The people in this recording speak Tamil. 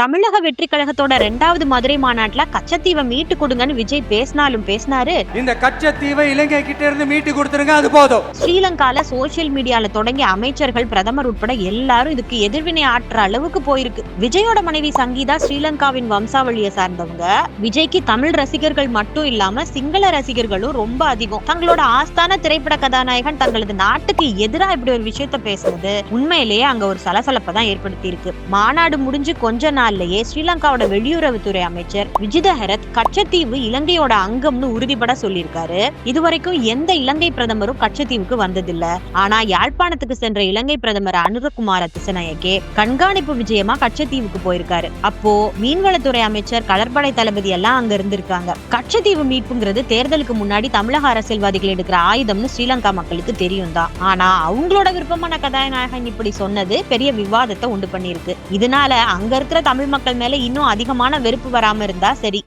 தமிழக வெற்றி கழகத்தோட ரெண்டாவது மதுரை மாநாட்டுல கச்சத்தீவை மீட்டு கொடுங்கன்னு விஜய் பேசினாலும் பேசினாரு. இந்த கச்சத்தீவை இலங்கை கிட்ட இருந்து மீட்டு கொடுத்துருங்க அது போதும். ஸ்ரீலங்கால சோசியல் மீடியால தொடங்கி அமைச்சர்கள் பிரதமர் உட்பட எல்லாரும் இதுக்கு எதிர்வினை ஆற்ற அளவுக்கு போயிருக்கு. விஜயோட மனைவி சங்கீதா ஸ்ரீலங்காவின் வம்சாவளியை சார்ந்தவங்க. விஜய்க்கு தமிழ் ரசிகர்கள் மட்டும் இல்லாம சிங்கள ரசிகர்களும் ரொம்ப அதிகம். தங்களோட ஆஸ்தான திரைப்பட கதாநாயகன் தங்களது நாட்டுக்கு எதிரா இப்படி ஒரு விஷயத்த பேசுனது உண்மையிலேயே அங்க ஒரு சலசலப்பை தான் ஏற்படுத்தி இருக்கு மாநாடு முடிஞ்சு கொஞ்ச நாள்லயே ஸ்ரீலங்காவோட வெளியுறவுத்துறை அமைச்சர் விஜித ஹெரத் கச்சத்தீவு இலங்கையோட அங்கம்னு உறுதிபட சொல்லியிருக்காரு. இதுவரைக்கும் எந்த இலங்கை பிரதமரும் கச்சத்தீவுக்கு வந்ததில்ல. ஆனா யாழ்ப்பாணத்துக்கு சென்ற இலங்கை பிரதமர் அனுரகுமார திசநாயக்கே கண்காணிப்பு விஜயமா கச்சத்தீவுக்கு போயிருக்காரு. அப்போ மீன்வளத்துறை அமைச்சர் கடற்படை தளபதி எல்லாம் அங்க இருந்திருக்காங்க. கச்சத்தீவு மீட்புங்கிறது தேர்தலுக்கு முன்னாடி தமிழக அரசியல்வாதிகள் எடுக்கிற ஆயுதம்னு ஸ்ரீலங்கா மக்களுக்கு தெரியும் தான். ஆனா அவங்களோட விருப்பமான கதாநாயகன் இப்படி சொன்னது பெரிய விவாதத்தை உண்டு பண்ணிருக்கு இதனால அங்க இருக்கிற தமிழ் மக்கள் மேல இன்னும் அதிகமான வெறுப்பு வராம இருந்தா சரி.